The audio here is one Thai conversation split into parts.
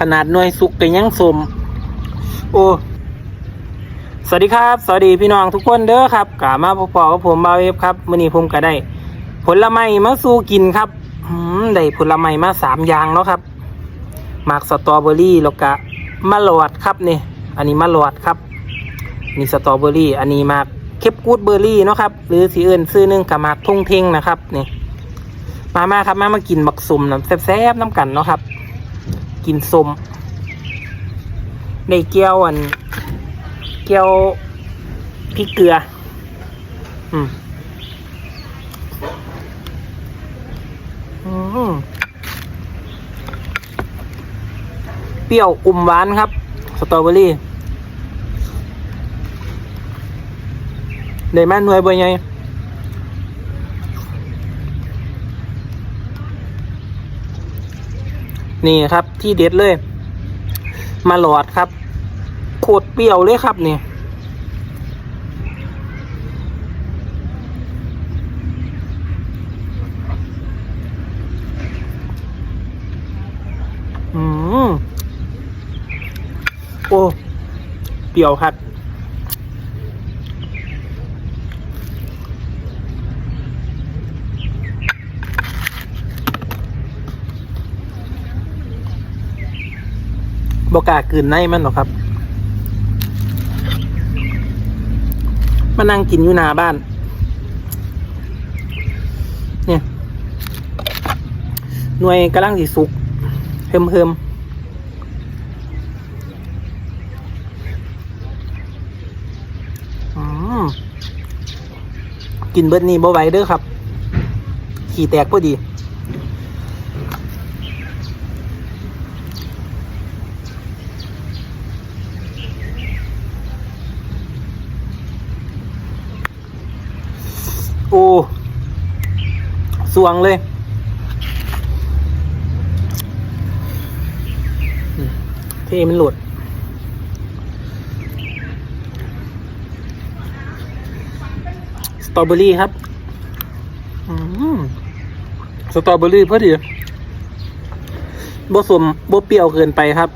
ขนาดหน่วยสุกก็ยังสมโอ้สวัสดีครับ สวัสดีพี่น้องทุกคนเด้อครับกามาพอๆกับผมบาวเอฟครับมื้อนี้ผมก็ได้ ผลไม้มาสู้กินครับอืมได้ผลไม้มาสามอย่างเนาะครับหมากสตรอเบอรี่แล้วก็มะหลอดครับนี่อันนี้มะหลอดครับนี่สตรอเบอรี่ อันนี้มากเคปกูดเบอร์รี่เนาะครับ หรือสีอื่นซื้อหนึงกับหมากทงเทงนะครับนี่มามาครับมามากินบักสมน้ำแซ่บๆน้ำกันเนาะครับ กินสมได้เกี๊ยวอัน เกี๊ยวพริกเกลืออืมอืมเปรี้ยวอมหวานครับ สตรอเบอรี่ได้แม่หนวยบ่ให นี่ครับที่เด็ดเลย มาหลอดครับโคตรเปรี้ยวเลยครับนี่อืมโอ้เปรี้ยวครับ บกากืนในมันหรอกครับ มานั่งกินอยู่หนาบ้าน เนี่ย หน่วยกำลังสิสุกเพิ่มเพิ่มอืมกินเบิดนี่บ่ไหวเด้อครับ ขี่แตกพอดี โอ้สวงเลยเที่มันหลุด สตรอเบอรี่ครับสตรอเบอรี่พอดีบ่สมบ่เปรี้ยวเกินไปครับ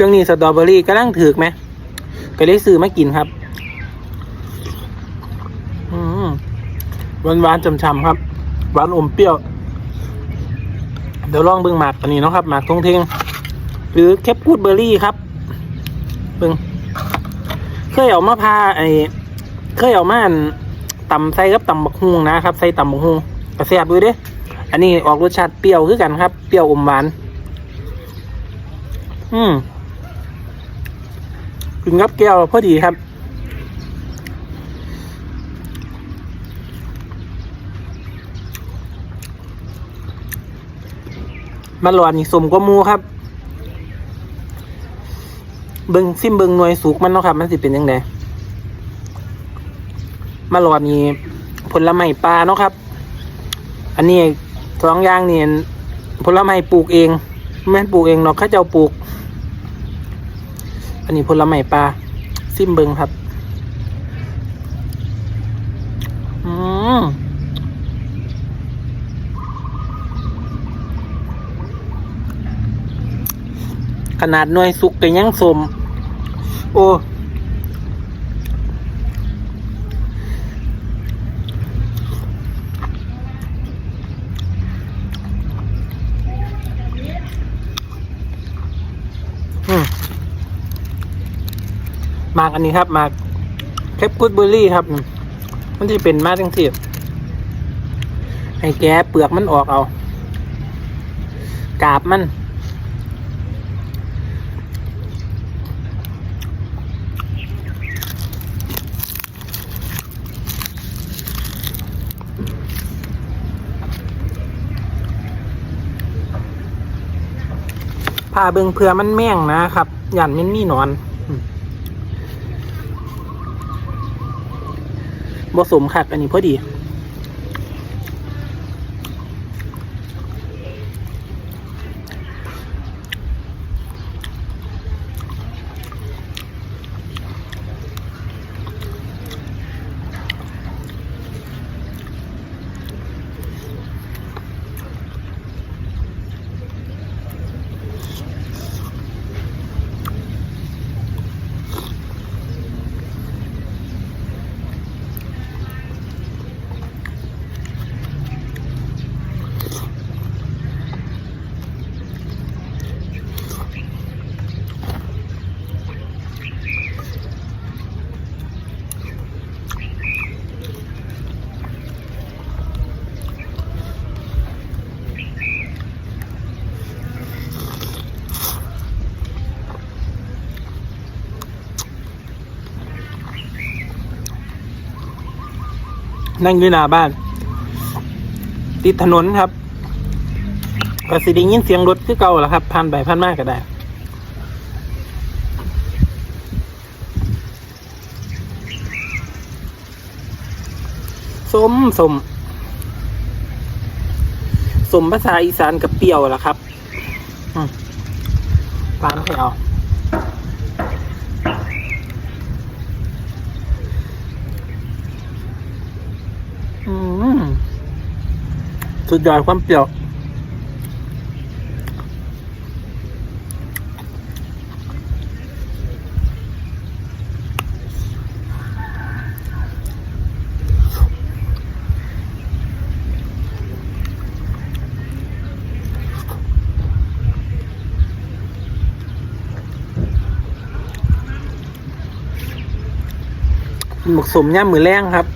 ช่วงนี้สตรอเบอรี่กำลังถือกไหมก็เลยซื้อมากินครับอืมหวานหวานๆช่ำๆครับ หวานอมเปรี้ยว เดี๋ยวลองเบิ่งหมากอันนี้นะครับหมากทงเทงหรือแคปกูดเบอร์รี่ครับเบิ่งเคยเอามาพาไอ้เคยเอามาอันตำใส่กับตำบักฮุงนะครับ ใส่ตำบักฮุงกระแซบด้วยเด้อันนี้ออกรสชาติเปรี้ยวคือกันครับ เปรี้ยวอมหวาน อืม กินกับแก้วพอดีครับมาหลอดนี่สมกว่ามูครับ เบิงซิมเบิงหน่วยสุกมันเนาะครับ มันสิเป็นยังไงมาหลอดนี่ผลไม้ปลาเนาะครับ อันนี้สองอย่างนี่ผลไม้ปลูกเองแม่นปลูกเองเนาะข้าเจ้าปลูก อันนี้ผลไม้ปลาซิมเบิงครับอืมขนาดหน่วยสุกก็ยังสมโอ้ มากอันนี้ครับมากเคปกูดเบอร์รี่ครับ มันจะเป็นมากจังสิให้แกเปลือกมันออกเอากาบมัน พาเบิงเพื่อมันแม่งนะครับ ยันมันมีหนอนอืม บ่สมคักอันนี้พอดี นั่งอยู่หน้าบ้าน ติดถนนครับก็สิได้ยินเสียงรถคือเก่าแหละครับผ่านไปผ่านมากก็ได้สมสมสมภาษาอีสานกับเปรี้ยวล่ะครับอืมให้เอาอืม สุดยอดความเปรี้ยวหมกสมย่ามมือแรงครับ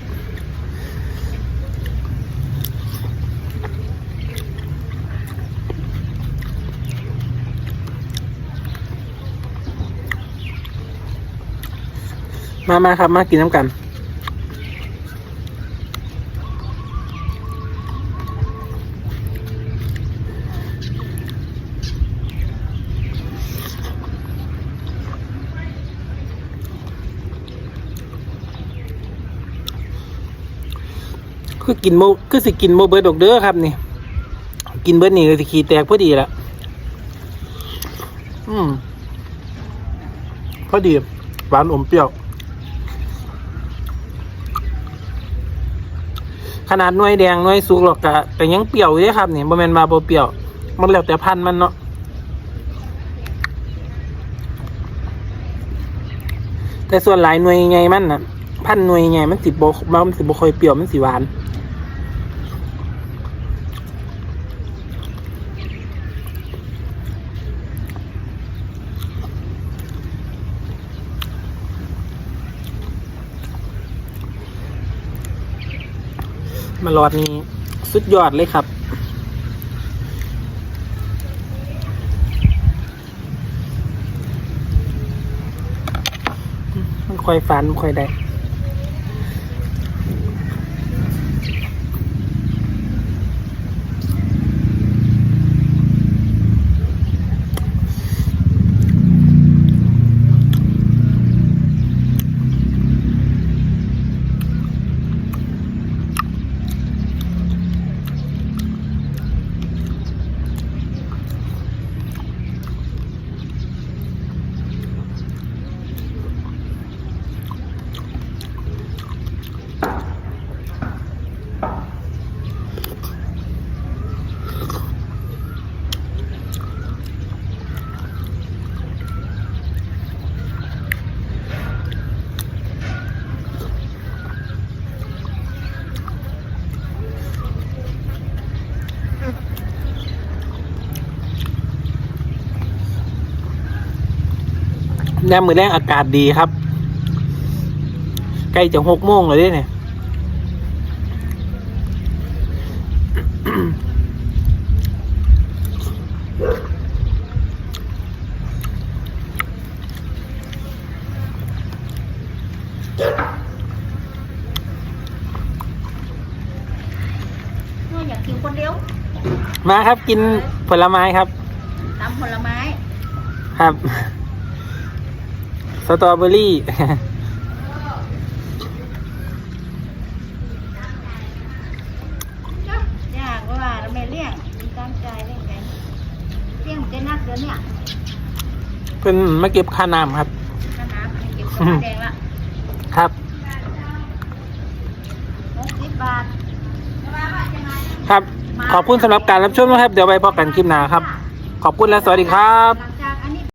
มามาครับ มากินน้ำกันคือกินโมคือสิกินโมเบิร์ดดอกเด้อครับนี่ กินเบิร์ดนี่ก็สิขี้แตกพอดีละอืมพอดีหวานอมเปรี้ยว ขนาดหน่วยแดงหน่วยสุกหรอกกะแต่ยังเปรี้ยวอยู่เด้ครับนี่บ่แม่นมาบ่เปรี้ยว มันแล้วแต่พันธุ์มันเนาะแต่ส่วนหลายหน่วยไงมันน่ะพันหน่วยไงมันสิบ่มันสิบ่ค่อยเปรี้ยวมันสิหวาน มาลอดนี้สุดยอดเลยครับ มันค่อยฟันค่อยได้ แนมมือแรงอากาศดีครับ ใกล้จะหกโมงเลยเด้เนี่ยเมื่ออยากกินคนเดียว มาครับกินผลไม้ครับตำผลไม้ ครับ สตรอเบอรี่อยากว่าแล้วแม่เลี้ยงมีการจ่ายเลี้ยงไงเลี้ยงจะนักเดือนเนี่ยเพิ่นมาเก็บค่าน้ำครับ ขนาดอันนี้เก็บข้าวแดงละครับ หกสิบบาท ครับ ขอบคุณสำหรับการรับชมนะครับ เดี๋ยวไปพบกันคลิปหน้าครับ ขอบคุณและสวัสดีครับ